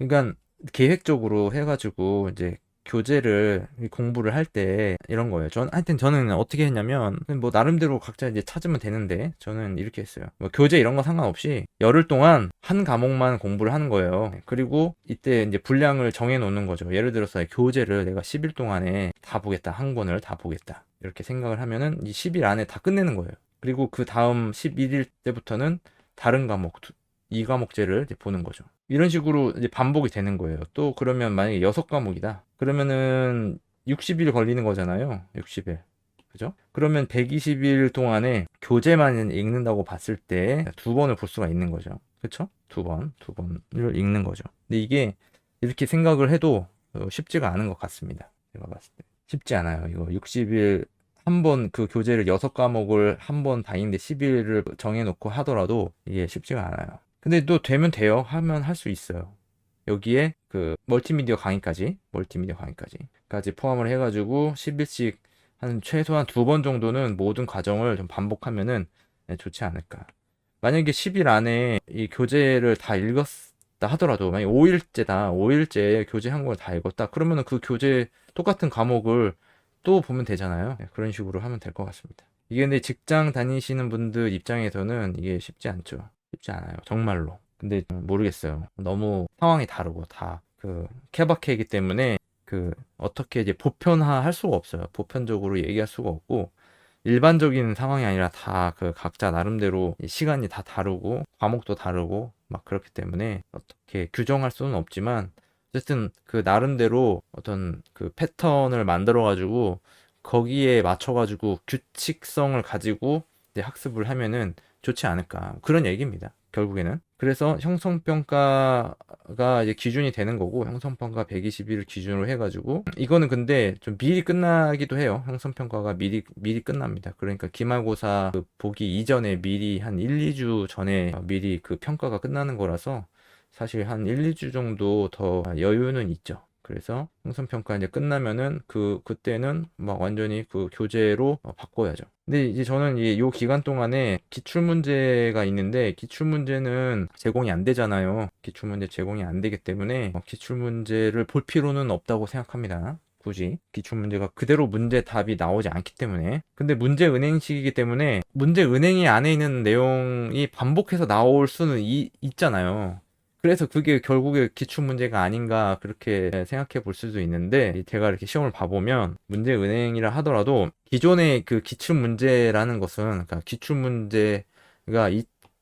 그러니까 계획적으로 해가지고 이제 교재를 공부를 할 때 이런 거예요. 전 하여튼 저는 어떻게 했냐면 뭐 나름대로 각자 이제 찾으면 되는데 저는 이렇게 했어요. 뭐 교재 이런 거 상관없이 열흘 동안 한 과목만 공부를 하는 거예요. 그리고 이때 이제 분량을 정해 놓는 거죠. 예를 들어서 교재를 내가 10일 동안에 다 보겠다. 한 권을 다 보겠다. 이렇게 생각을 하면은 이 10일 안에 다 끝내는 거예요. 그리고 그 다음 11일 때부터는 다른 과목 두- 이 과목제를 보는 거죠. 이런 식으로 이제 반복이 되는 거예요. 또 그러면 만약에 여섯 과목이다. 그러면은 60일 걸리는 거잖아요. 60일. 그죠? 그러면 120일 동안에 교재만 읽는다고 봤을 때 두 번을 볼 수가 있는 거죠. 그쵸? 두 번, 두 번을 읽는 거죠. 근데 이게 이렇게 생각을 해도 어, 쉽지가 않은 것 같습니다. 제가 봤을 때. 쉽지 않아요. 이거 60일 한 번 그 교재를 여섯 과목을 한 번 다니는데 10일을 정해놓고 하더라도 이게 쉽지가 않아요. 근데 또 되면 돼요. 하면 할 수 있어요. 여기에 그 멀티미디어 강의까지, 멀티미디어 강의까지, 까지 포함을 해가지고 10일씩 한 최소한 두 번 정도는 모든 과정을 좀 반복하면은 네, 좋지 않을까. 만약에 10일 안에 이 교재를 다 읽었다 하더라도, 만약에 5일째다, 5일째 교재 한권다 읽었다, 그러면은 그 교재 똑같은 과목을 또 보면 되잖아요. 네, 그런 식으로 하면 될 것 같습니다. 이게 근데 직장 다니시는 분들 입장에서는 이게 쉽지 않죠. 쉽지 않아요. 정말로. 근데 모르겠어요. 너무 상황이 다르고 다 그 케바케이기 때문에 그 어떻게 이제 보편화 할 수가 없어요. 보편적으로 얘기할 수가 없고 일반적인 상황이 아니라 다 그 각자 나름대로 이 시간이 다 다르고 과목도 다르고 막 그렇기 때문에 어떻게 규정할 수는 없지만 어쨌든 그 나름대로 어떤 그 패턴을 만들어 가지고 거기에 맞춰 가지고 규칙성을 가지고 이제 학습을 하면은 좋지 않을까 그런 얘기입니다. 결국에는 그래서 형성평가가 이제 기준이 되는 거고 형성평가 120일 기준으로 해가지고 이거는 근데 좀 미리 끝나기도 해요. 형성평가가 미리 미리 끝납니다. 그러니까 기말고사 그 보기 이전에 미리 한 1, 2주 전에 미리 그 평가가 끝나는 거라서 사실 한 1, 2주 정도 더 여유는 있죠. 그래서 형성 평가 이제 끝나면은 그 그때는 막 완전히 그 교재로 어, 바꿔야죠. 근데 이제 저는 이요 기간 동안에 기출 문제가 있는데 기출 문제는 제공이 안 되잖아요. 기출 문제 제공이 안 되기 때문에 어, 기출 문제를 볼 필요는 없다고 생각합니다. 굳이 기출 문제가 그대로 문제 답이 나오지 않기 때문에 근데 문제 은행식이기 때문에 문제 은행이 안에 있는 내용이 반복해서 나올 수는 이- 있잖아요. 그래서 그게 결국에 기출 문제가 아닌가 그렇게 생각해 볼 수도 있는데 제가 이렇게 시험을 봐보면 문제 은행이라 하더라도 기존의 그 기출 문제라는 것은 그러니까 기출 문제가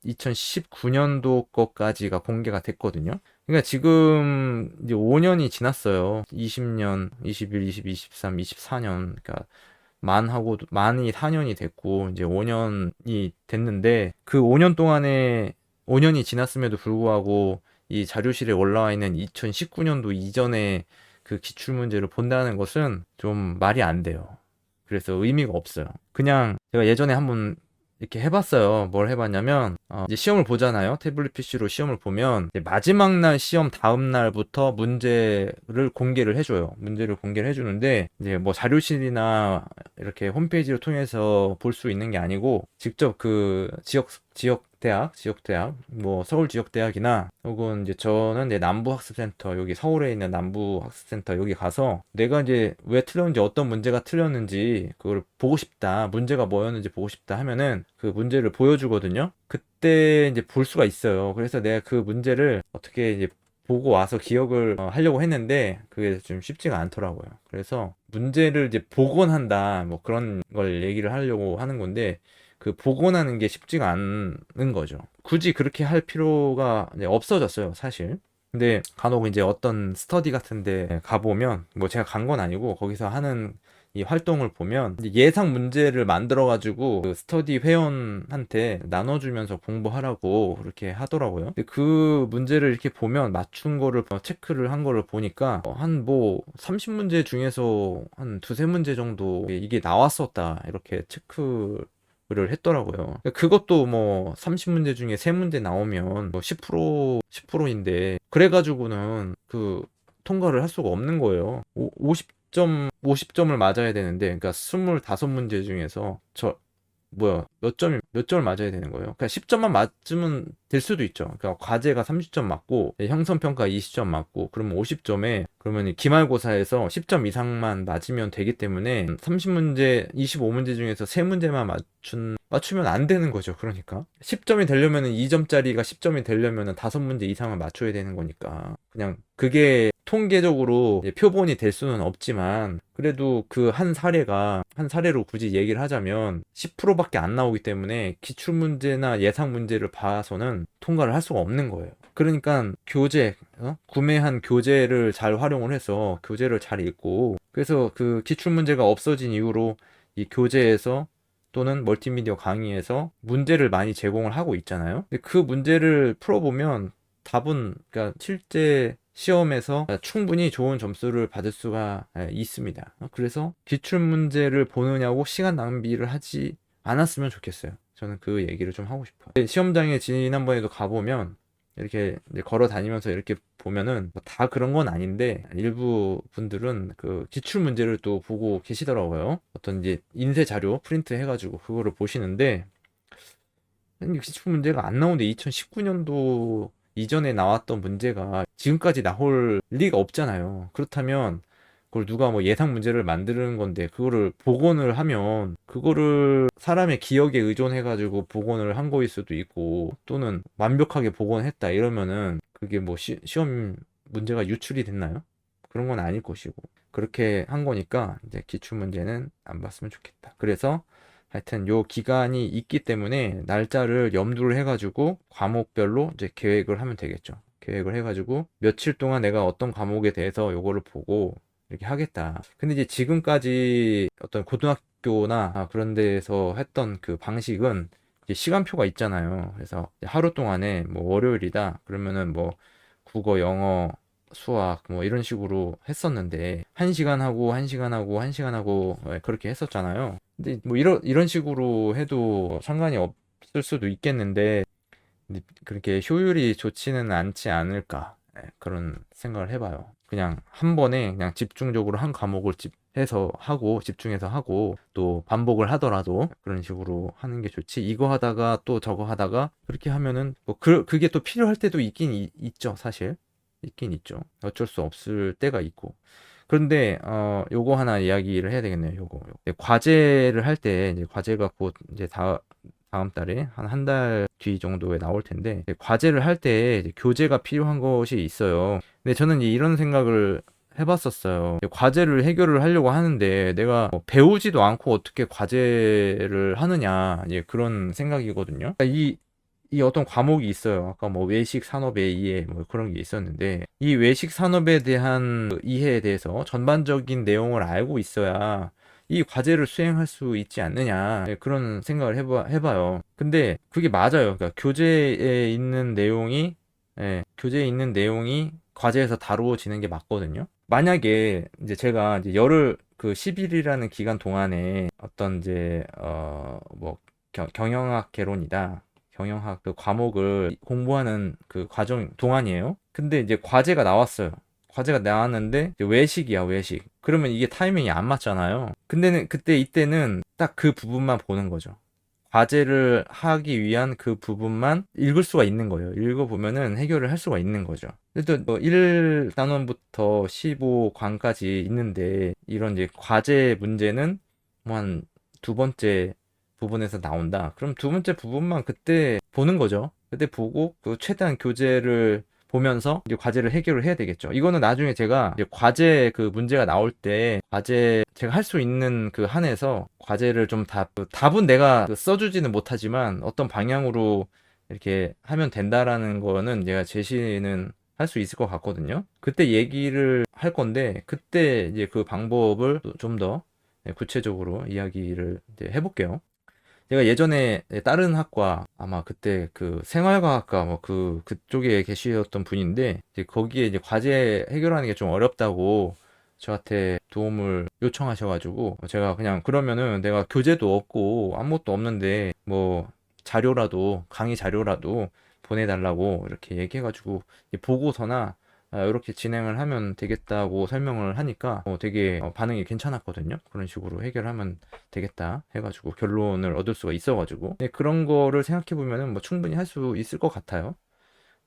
2019년도 것까지가 공개가 됐거든요. 그러니까 지금 이제 5년이 지났어요. 20년, 21, 22, 23, 24년. 그러니까 만하고 만이 4년이 됐고 이제 5년이 됐는데 그 5년 동안에 5년이 지났음에도 불구하고 이 자료실에 올라와 있는 2019년도 이전에 그 기출 문제를 본다는 것은 좀 말이 안 돼요. 그래서 의미가 없어요. 그냥 제가 예전에 한번 이렇게 해봤어요. 뭘 해봤냐면 어, 이제 시험을 보잖아요. 태블릿 PC로 시험을 보면 마지막 날 시험 다음 날부터 문제를 공개를 해줘요. 문제를 공개를 해주는데 이제 뭐 자료실이나 이렇게 홈페이지를 통해서 볼 수 있는 게 아니고 직접 그 지역 지역 대학, 지역 대학, 뭐 서울 지역 대학이나 혹은 이제 저는 이제 남부 학습센터 여기 서울에 있는 남부 학습센터 여기 가서 내가 이제 왜 틀렸는지 어떤 문제가 틀렸는지 그걸 보고 싶다. 문제가 뭐였는지 보고 싶다 하면은 그 문제를 보여주거든요. 그때 이제 볼 수가 있어요. 그래서 내가 그 문제를 어떻게 이제 보고 와서 기억을 어, 하려고 했는데 그게 좀 쉽지가 않더라고요. 그래서 문제를 이제 복원한다 뭐 그런 걸 얘기를 하려고 하는 건데 그 복원하는 게 쉽지가 않은 거죠. 굳이 그렇게 할 필요가 없어졌어요, 사실. 근데 간혹 이제 어떤 스터디 같은데 가보면 뭐 제가 간 건 아니고 거기서 하는 이 활동을 보면 예상 문제를 만들어 가지고 그 스터디 회원한테 나눠주면서 공부하라고 그렇게 하더라고요. 그 문제를 이렇게 보면 맞춘 거를 어, 체크를 한 거를 보니까 한 뭐 30문제 중에서 한 두세 문제 정도 이게 나왔었다 이렇게 체크 를 했더라고요. 그것도 뭐 30문제 중에 3문제 나오면 뭐 10% 10%인데 그래가지고는 그 통과를 할 수가 없는 거예요. 50점 50점을 맞아야 되는데 그러니까 25문제 중에서 저 뭐야 몇 점이 몇 점을 맞아야 되는 거예요. 그러니까 10점만 맞으면 될 수도 있죠. 그러니까 과제가 30점 맞고 네, 형성 평가 20점 맞고 그러면 50점에 그러면 이 기말고사에서 10점 이상만 맞으면 되기 때문에 30문제, 25문제 중에서 3문제만 맞춘 맞추면 안 되는 거죠. 그러니까 10점이 되려면 2점짜리가 10점이 되려면 5문제 이상을 맞춰야 되는 거니까 그냥 그게 통계적으로 표본이 될 수는 없지만 그래도 그 한 사례가 한 사례로 굳이 얘기를 하자면 10%밖에 안 나오기 때문에 기출 문제나 예상 문제를 봐서는 통과를 할 수가 없는 거예요. 그러니까 교재 어? 구매한 교재를 잘 활용을 해서 교재를 잘 읽고 그래서 그 기출 문제가 없어진 이후로 이 교재에서 또는 멀티미디어 강의에서 문제를 많이 제공을 하고 있잖아요. 근데 그 문제를 풀어보면 답은 그러니까 실제 시험에서 충분히 좋은 점수를 받을 수가 예, 있습니다. 그래서 기출 문제를 보느냐고 시간 낭비를 하지 않았으면 좋겠어요. 저는 그 얘기를 좀 하고 싶어요. 시험장에 지난번에도 가보면 이렇게 걸어 다니면서 이렇게 보면은 뭐 다 그런 건 아닌데 일부 분들은 그 기출 문제를 또 보고 계시더라고요. 어떤 이제 인쇄 자료 프린트 해가지고 그거를 보시는데 기출 문제가 안 나오는데 2019년도 이전에 나왔던 문제가 지금까지 나올 리가 없잖아요. 그렇다면 그걸 누가 뭐 예상 문제를 만드는 건데 그거를 복원을 하면 그거를 사람의 기억에 의존해 가지고 복원을 한 거일 수도 있고 또는 완벽하게 복원했다 이러면은 그게 뭐 시, 시험 문제가 유출이 됐나요? 그런 건 아닐 것이고 그렇게 한 거니까 이제 기출 문제는 안 봤으면 좋겠다. 그래서 하여튼 요 기간이 있기 때문에 날짜를 염두를 해가지고 과목별로 이제 계획을 하면 되겠죠. 계획을 해가지고 며칠 동안 내가 어떤 과목에 대해서 요거를 보고 이렇게 하겠다. 근데 이제 지금까지 어떤 고등학교나 아, 그런 데서 했던 그 방식은 시간표가 있잖아요. 그래서 하루 동안에 뭐 월요일이다. 그러면은 뭐 국어, 영어, 수학 뭐 이런 식으로 했었는데 한 시간 하고 한 시간 하고 한 시간 하고 예, 그렇게 했었잖아요. 근데 뭐 이런 이런 식으로 해도 상관이 없을 수도 있겠는데 그렇게 효율이 좋지는 않지 않을까 예, 그런 생각을 해봐요. 그냥 한 번에 그냥 집중적으로 한 과목을 집 해서 하고 집중해서 하고 또 반복을 하더라도 그런 식으로 하는 게 좋지. 이거 하다가 또 저거 하다가 그렇게 하면은 뭐 그, 그게 또 필요할 때도 있긴 이- 있죠 사실. 있긴 있죠. 어쩔 수 없을 때가 있고. 그런데 어 요거 하나 이야기를 해야 되겠네요 요거. 네, 과제를 할 때 이제 과제가 곧 이제 다 다음 달에 한 한 달 뒤 정도에 나올 텐데 과제를 할 때 교재가 필요한 것이 있어요. 근데 저는 이런 생각을 해봤었어요. 과제를 해결을 하려고 하는데 내가 뭐 배우지도 않고 어떻게 과제를 하느냐 이제 그런 생각이거든요. 그러니까 이, 이 어떤 과목이 있어요. 아까 뭐 외식 산업의 이해 뭐 그런 게 있었는데 이 외식 산업에 대한 그 이해에 대해서 전반적인 내용을 알고 있어야 이 과제를 수행할 수 있지 않느냐 네, 그런 생각을 해봐, 해봐요. 근데 그게 맞아요. 그러니까 교재에 있는 내용이 예, 교재에 있는 내용이 과제에서 다루어지는 게 맞거든요. 만약에 이제 제가 이제 열흘 그 10일이라는 기간 동안에 어떤 이제 어 뭐 경영학 개론이다. 경영학 그 과목을 공부하는 그 과정 동안이에요. 근데 이제 과제가 나왔어요. 과제가 나왔는데 외식이야 외식. 그러면 이게 타이밍이 안 맞잖아요. 근데는 그때 이때는 딱 그 부분만 보는 거죠. 과제를 하기 위한 그 부분만 읽을 수가 있는 거예요. 읽어보면은 해결을 할 수가 있는 거죠. 뭐 1단원부터 15관까지 있는데 이런 이제 과제 문제는 뭐 한 두 번째 부분에서 나온다. 그럼 두 번째 부분만 그때 보는 거죠. 그때 보고 그 최대한 교재를 보면서 이제 과제를 해결을 해야 되겠죠. 이거는 나중에 제가 과제 그 문제가 나올 때 과제 제가 할 수 있는 그 한에서 과제를 좀 답, 그 답은 내가 그 써주지는 못하지만 어떤 방향으로 이렇게 하면 된다라는 거는 제가 제시는 할 수 있을 것 같거든요. 그때 얘기를 할 건데 그때 이제 그 방법을 좀 더 구체적으로 이야기를 이제 해볼게요. 제가 예전에 다른 학과 아마 그때 그 생활과학과 뭐 그 그쪽에 계시던 분인데 이제 거기에 이제 과제 해결하는 게 좀 어렵다고 저한테 도움을 요청하셔가지고 제가 그냥 그러면은 내가 교재도 없고 아무것도 없는데 뭐 자료라도 강의 자료라도 보내달라고 이렇게 얘기해가지고 보고서나 아, 이렇게 진행을 하면 되겠다고 설명을 하니까 어, 되게 어, 반응이 괜찮았거든요. 그런 식으로 해결하면 되겠다 해가지고 결론을 얻을 수가 있어가지고 네, 그런 거를 생각해 보면은 뭐 충분히 할 수 있을 것 같아요.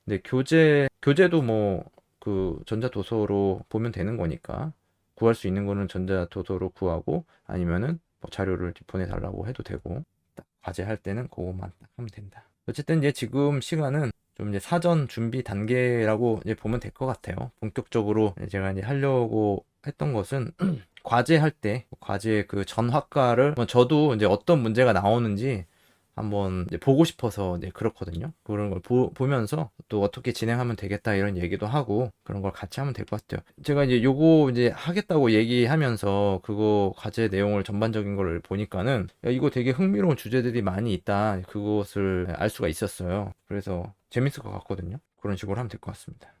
근데 교재 교재도 뭐 그 전자도서로 보면 되는 거니까 구할 수 있는 거는 전자도서로 구하고 아니면은 뭐 자료를 보내달라고 해도 되고 딱 과제 할 때는 그것만 딱 하면 된다. 어쨌든 이제 지금 시간은 좀 이제 사전 준비 단계라고 이제 보면 될 것 같아요. 본격적으로 제가 이제 하려고 했던 것은 과제 할 때 과제 그 전 학과를 뭐 저도 이제 어떤 문제가 나오는지 한번 보고 싶어서 이제 그렇거든요. 그런 걸 보, 보면서 또 어떻게 진행하면 되겠다 이런 얘기도 하고 그런 걸 같이 하면 될 것 같아요. 제가 이제 요거 이제 하겠다고 얘기하면서 그거 과제 내용을 전반적인 걸 보니까는 야, 이거 되게 흥미로운 주제들이 많이 있다. 그것을 알 수가 있었어요. 그래서 재밌을 것 같거든요. 그런 식으로 하면 될 것 같습니다.